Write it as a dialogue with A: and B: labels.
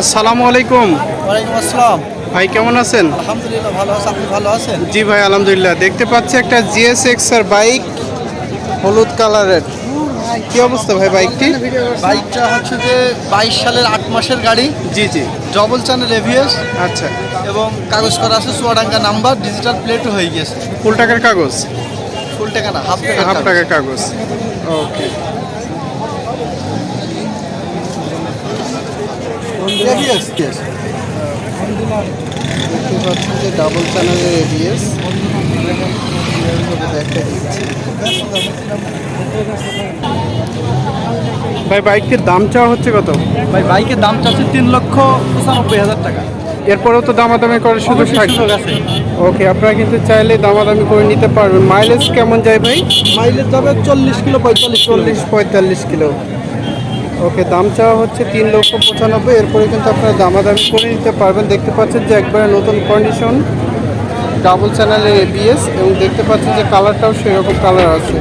A: আসসালামু আলাইকুম।
B: ওয়ালাইকুম আসসালাম।
A: ভাই কেমন আছেন?
B: আলহামদুলিল্লাহ ভালো আছি। আপনি ভালো আছেন?
A: জি ভাই আলহামদুলিল্লাহ। দেখতে পাচ্ছি একটা জিএস এক্সার বাইক হলুদ কালারের। কি অবস্থা ভাই বাইকটি?
B: বাইকটা হচ্ছে যে বাইশ সালের আট মাসের গাড়ি।
A: জি জি।
B: ডবল চ্যানেল এভিএস
A: আচ্ছা।
B: এবং কাগজ করা আছে চুয়াডাঙ্গা নাম্বার ডিজিটাল প্লেটও হয়ে গেছে
A: ফুল টাকার কাগজ?
B: ফুল টাকা না হাফ টাকা
A: হাফ টাকার কাগজ। ওকে দেখতে পাচ্ছেন যে ডাবল চ্যানেলের এবিএস ভাই বাইকটির দাম চাওয়া হচ্ছে কত?
B: ভাই বাইকের দাম চাচ্ছে তিন লক্ষ পঁচানব্বই হাজার টাকা।
A: এরপরেও তো দামাদামি করার সুযোগ থাকবে ওকে আপনারা কিন্তু চাইলে দামাদামি করে নিতে পারবেন। মাইলেজ কেমন যায় ভাই?
B: মাইলেজ যাবে চল্লিশ কিলো পঁয়তাল্লিশ
A: চল্লিশ পঁয়তাল্লিশ কিলো। ওকে, দাম চাওয়া হচ্ছে তিন লক্ষ পঁচানব্বই, এরপরে কিন্তু আপনারা দামাদামি করে নিতে পারবেন। দেখতে পাচ্ছেন যে একবারে নতুন কন্ডিশন ডাবল চ্যানেলের এবিএস এবং দেখতে পাচ্ছেন যে কালারটাও সেরকম কালার আছে।